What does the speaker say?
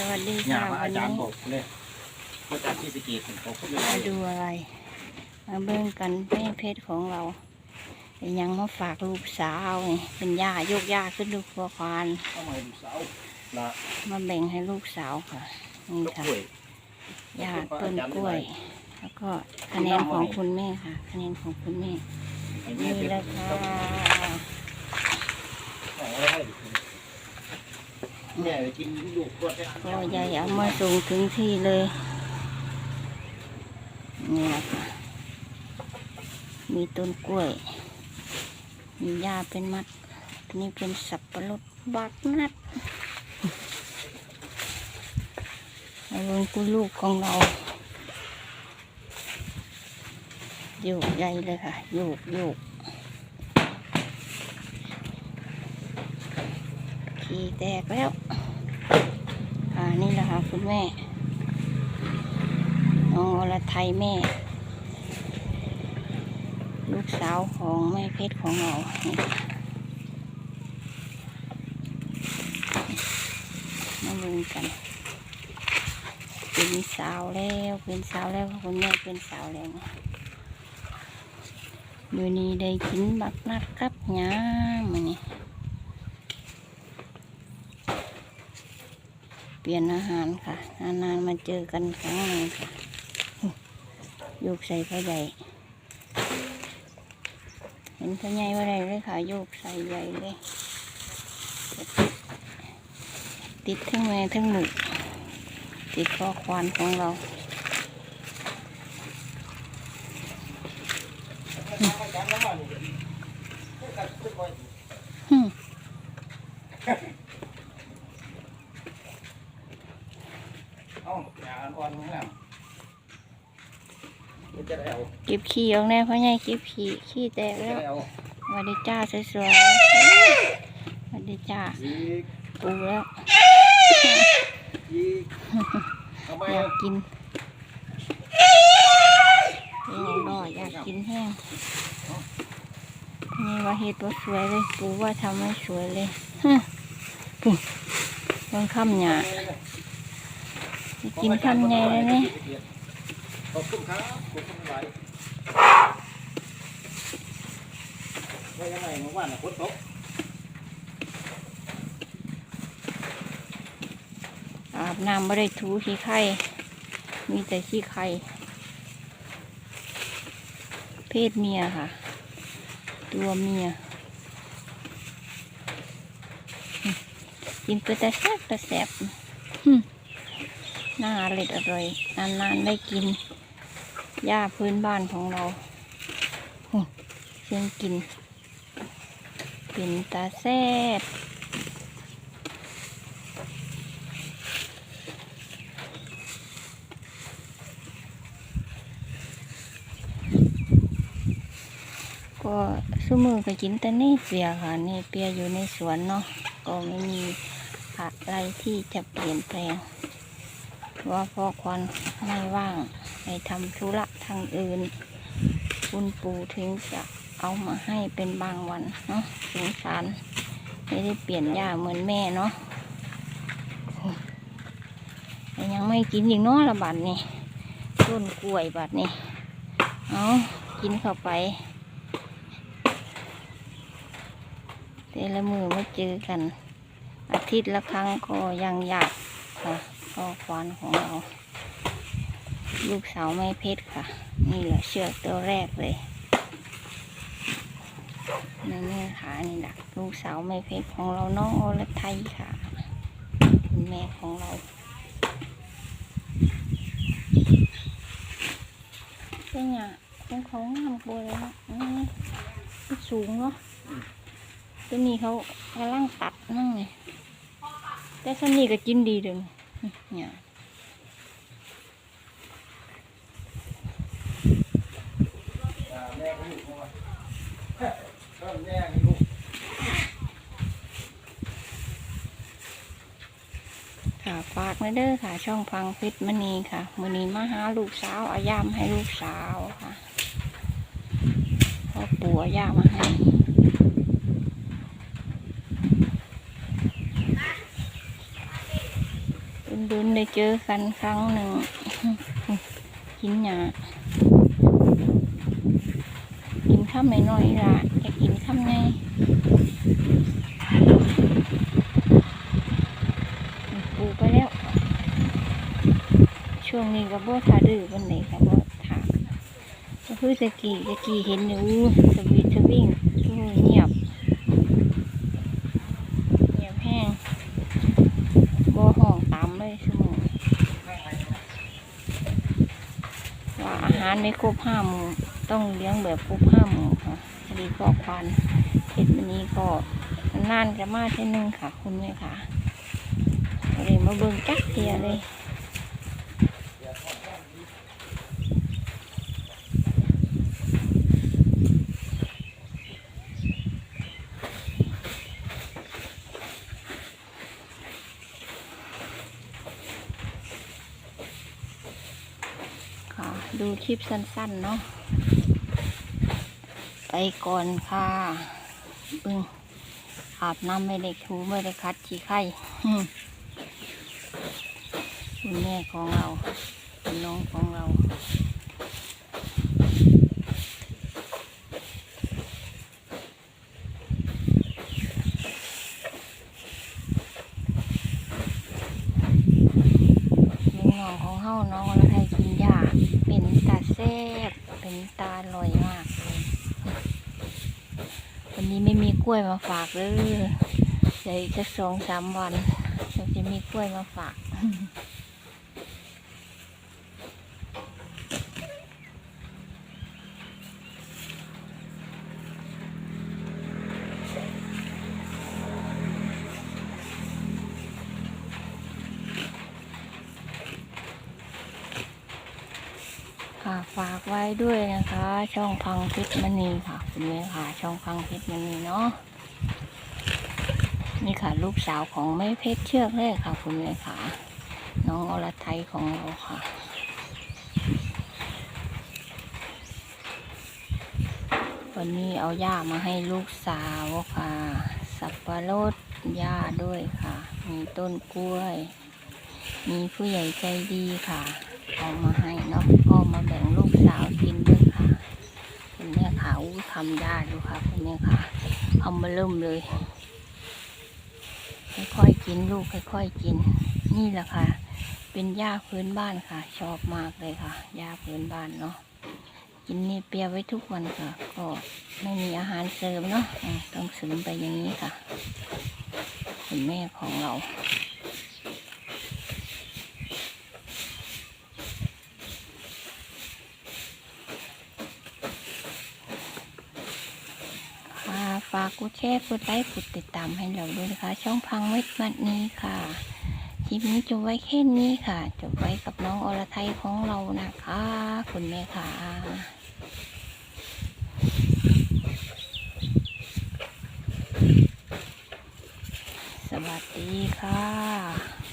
สวัสดีอย่าค่ะมาวัอานจารย์นี้บอกเลยอาจารย์ที่สกีผมบอกคุณเลยมาดูอะไร มาเบิ่งกันแม่เพชรของเราเป็นยังมาฝากลูกสาวนี่เป็นย่ายกย่าขึ้นลูกพัวควานเข้ามาดูเสาละมาแบ่งให้ลูกสาวค่ะนี่ลูกค่ะกล้วยย่าต้นกล้วย แล้วก็คะแนนของคุณแม่ค่ะ คะแนนของคุณแม่ไอ้แม่นี่เพชรแหละค่ะ ของอะไรให้ แม่กินลูกกล้วยก็ยายเอามาส่งถึงที่เลยเนี่แหละค่ะมีต้นกล้วย มีหญ้าเป็นมัด นี่เป็นสับปะรดบักนัดเอาลงกุลูกของเราโยกใหญ่เลยค่ะโยกโยกขี่แตกแล้ว นี่แหละค่ะคุณแม่ น้องอรไทยแม่ ลูกสาวของแม่เพชรของเรามาลุงกัน เป็นสาวแล้ว เป็นสาวแล้วค่ะคุณแม่เป็นสาวแล้วอยู่นี่ได้กินบักนัดกับยามันนี่ ปลี่ยนอาหารค่ะ นานๆมาเจอกันครั้งหนึ่งค่ะโยกใส่ผ้าใหญ่ เห็นผ้าใหญ่ว่าไรเลยค่ะโยกใส่ใหญ่เลย ติดทั้งแม่ทั้งหนูกติดข้อควานของเราหึเอ้าอย่าอ่อนๆข้างมันจะได้เอา เก็บ ขี้ออกแน่พ่อใหญ่เก็บขี้ขี้แตกแล้วได้เอาสวัสดีจ้าสวยๆวัสดีจ้าปูแล้วอยากกินเอ้ดออยากกินแห้งนี่ว่าเห็ดว่าสวยเลยปูว่าทำไม่สวยเลยฮึปุ๊บมันคำหยาไปกินคำใหญ่เลยเนี่ยขอบคุณครับ ขอบคุณหลายว่ายังไงเมื่อวานน่ะฝนตกอาบน้ำไม่ได้ถูขี้ไข่ มีแต่ขี้ไข่ เพศเมียค่ะ ตัวเมีย กินไปแต่แซ่บแต่แซ่บน่าอร่อยอร่อยนานๆได้กินหญ้าพื้นบ้านของเราเสียงกิน เป็นตาแซ่บก็สู้มือก็กินแต่นี่เปียค่ะนี่เปียอยู่ในสวนเนาะก็ไม่มีอะไรที่จะเปลี่ยนแปลงเพราะว่าพ่อควันไม่ว่างไปทำธุระทางอื่น คุณปู่ถึงจะ เอามาให้เป็นบางวันเนาะสงสารไม่ได้เปลี่ยนหญ้าเหมือนแม่เนาะยังไม่กินอีกเนาะละบัดนี่ต้นกล้วยบัดนี่เอากินเข้าไปแต่ละมือมาเจอกัน อาทิตย์ละครั้งก็ยังอยากค่ะก็ควานของเรา ลูกสาวไม่เพชรค่ะ นี่แหละเชือกตัวแรกเลย นี่นี่ค่ะนี่แหละลูกสาวไม่เพชรของเราน้องโอรไทยค่ะคุณแม่ของเราเป็นไงเป็นของงามบัวเลยเนาะอืมสูงเนาะตัวนี้เขากำลังตัดนั่งไงแต่สันนี้ก็กินดีเดึงเนี่ยแม่ก็อยู่ เข้ามาเฮ้ยเริ่มแย่งลูกค่ะฝากนะเด้อค่ะ ช่องพังเพชรมณีค่ะมือนี้มาหาลูกสาวอายามให้ลูกสาวค่ะพ่อปู่อาย่ามมาให้ดุนๆได้เจอกันครั้งหนึ่งกินหยากินข้าวไม่น้อยละ จะกินทำไงปูไปแล้ว ช่วงนี้ก็บ่ทาดื้อวันไหนก็บ่ทาก็คือสกี้ตะกี้เห็นอยู่สวีทสวิ่งช่วงเงียบ เงียบแห้งบ่ห้องตามเลยสมองว่ารไม่ครบห้าหมู่ต้องเลี้ยงแบบครบห้าหมู่ค่ะพอดีก็ควันเห็ดวันนี้ก็นานจะมาเช่นนึงค่ะ คุณแม่ค่ะเลยมาเบิ่งจักเทียเลย ค่ะ ดูคลิปสั้นๆเนาะ ไปก่อนค่ะปึ้งอาบน้ำไม่ได้ถูไม่ได้คัดขี้ไข่อืมคุณแม่ของเราคุณน้องของเรา ลูกน้องของเฮาน้องอรไทยกินยาเป็นตาแซ่บเป็นตาอร่อยมากเลย วันนี้ไม่มีกล้วยมาฝากเลยเดี๋ยวอีกสักสองสามวันเราจะมีกล้วยมาฝากค่ะฝากไว้ด้วยนะคะ ช่องพังเพชรมณีค่ะ คุณแม่ค่ะช่องพังเพชรมณีเนาะนี่ค่ะ ลูกสาวของแม่เพชรเชือกแรกค่ะ คุณแม่ค่ะ น้องอรไทยของเราค่ะวันนี้เอาหญ้ามาให้ลูกสาวค่ะ สับปะรดหญ้าด้วยค่ะ มีต้นกล้วย มีผู้ใหญ่ใจดีค่ะ เอามาให้เนาะก็มาแบ่งลูกสาวกินด้วย อู้ทำได้ดูค่ะคุณแม่ค่ะทำมาเริ่มเลย ค่อยๆกินลูกค่อยๆกิน นี่แหละค่ะ เป็นหญ้าพื้นบ้านค่ะ ชอบมากเลยค่ะหญ้าพื้นบ้านเนาะกินนี่เปียไว้ทุกวันค่ะ ก็ไม่มีอาหารเสริมเนาะต้องเสริมไปอย่างนี้ค่ะคุณแม่ของเรา ค่ะฝา กดแชร์กดไลค์กดติดตามให้เราด้วยนะคะ ช่องพังเม็ดมันนี้ค่ะคลิปนี้จบไว้แค่นี้ค่ะจบไว้กับน้องอรไทยของเรานะคะ คุณแม่ค่ะสวัสดีค่ะ